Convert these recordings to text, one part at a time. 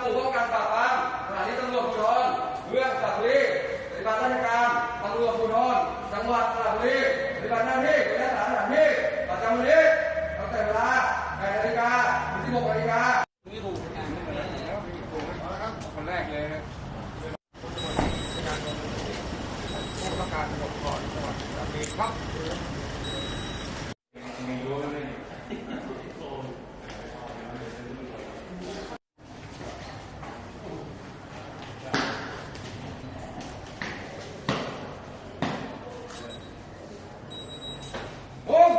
หมู่ป้องกันปราบปรามสถานีตำรวจภูธรเมืองสระบุรีปฏิบัติราชการตำรวจภูธรจังหวัดสระบุรีปฏิบัติหน้าที่เป็นสถานที่ประจำวันนี้ตั้งแต่เวลา8นาฬิกาถึง16นาฬิกา คนแรกเลยนะผู้ประกาศระบบก่อนจังหวัดสระบุรีครับไม่รู้เลย ผม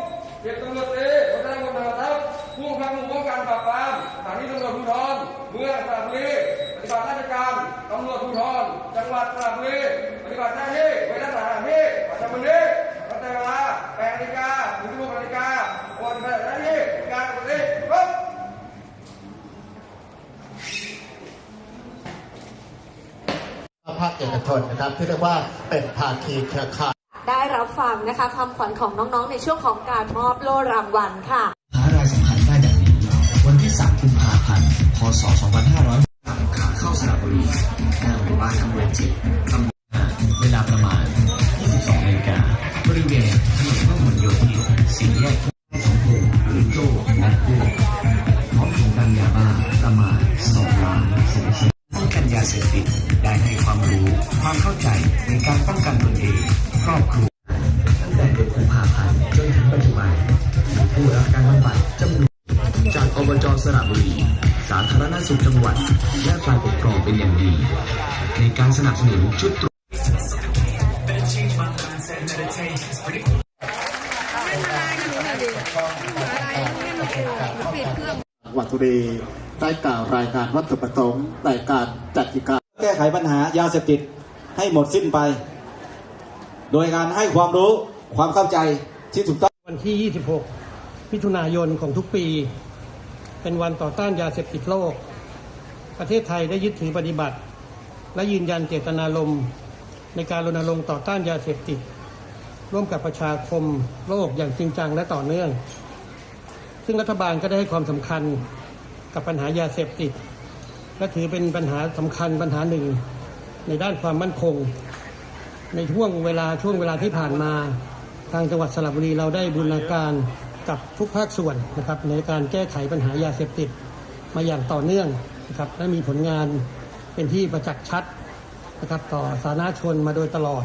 เจ็บตำรวจตรีวัฒนบุญธรรมทัพผู้บังคับหมู่ป้องกันปราบปรามสถานีตำรวจภูธรเมืองสระบุรีปฏิบัติราชการตำรวจภูธรจังหวัดสระบุรีปฏิบัติหน้าที่เป็นสถานที่ประจำวันนี้ตั้งแต่เวลา8นาฬิกาถึง16นาฬิกาวันปฏิบัติหน้าที่การปฏิบัติครับภาคเอกชนนะครับที่เรียกว่าเป็นภาคีเครือข่าย ได้รับฟังนะคะคำขวัญของน้องๆ ในช่วงของการมอบโล่รางวัลค่ะหารายสำคัญได้ดังนี้ วันที่ 3 กุมภาพันธ์ พศ 2500ขาเข้าสระบุรีหน้าหมู่บ้านอำเภอจิตตำบลนาเวลาประมาณ 22นาฬิกาบริเวณถนนพหลโยธินสี่แยกให้สมพงษ์หรือโจและพวกพร้อมถุงดำยาบ้าประมาณ2ล้าน2แสนป้องกันยาเสพติดได้ให้ความรู้ ความเข้าใจในการป้องกันตนเอง ครอบครัวตั้งแต่เดือนกุมภาพันธ์จนถึงปัจจุบันมีผู้รับการบำบัดจำนวนจากอบจสระบุรี สาธารณสุขจังหวัด และฝ่ายปกครองเป็นอย่างดี ในการสนับสนุนชุดตรวจจังหวัดสุรีได้กล่าวรายงานวัตถุประสงค์ในการจัดกิจกรรมแก้ไขปัญหายาเสพติดให้หมดสิ้นไป โดยการให้ความรู้ความเข้าใจที่ถูกต้องวันที่ 26 มิถุนายนของทุกปี เป็นวันต่อต้านยาเสพติดโลก ประเทศไทยได้ยึดถือปฏิบัติ และยืนยันเจตนารมณ์ในการรณรงค์ต่อต้านยาเสพติด ร่วมกับประชาคมโลกอย่างจริงจังและต่อเนื่อง ซึ่งรัฐบาลก็ได้ให้ความสำคัญกับปัญหายาเสพติดและถือเป็นปัญหาสำคัญปัญหาหนึ่งในด้านความมั่นคง ในช่วงเวลาช่วงเวลาที่ผ่านมาทางจังหวัดสระบุรีเราได้บูรณาการกับทุกภาคส่วนนะครับในการแก้ไขปัญหายาเสพติดมาอย่างต่อเนื่องนะครับและมีผลงานเป็นที่ประจักษ์ชัดนะครับต่อสาธารณชนมาโดยตลอด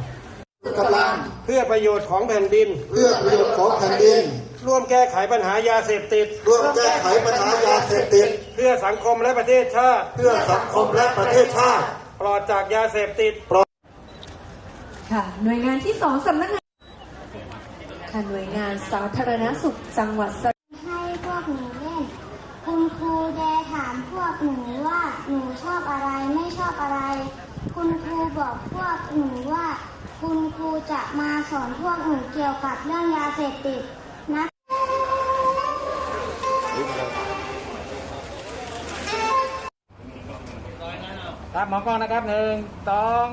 กำลังเพื่อประโยชน์ของแผ่นดิน เพื่อประโยชน์ของแผ่นดิน ร่วมแก้ไขปัญหายาเสพติด ร่วมแก้ไขปัญหายาเสพติด เพื่อสังคมและประเทศชาติ เพื่อสังคมและประเทศชาติ ปลอดจากยาเสพติด ค่ะหน่วยงานที่สองสำนักงานค่ะหน่วยงานสาธารณสุขจังหวัดสระให้พวกหนูเล่นคุณครูแดถามพวกหนูว่าหนูชอบอะไรไม่ชอบอะไร คุณครูบอกพวกหนูว่า คุณครูจะมาสอนพวกหนูเกี่ยวกับเรื่องยาเสพติดนะครับหมอกล้องนะครับหนึ่งสอง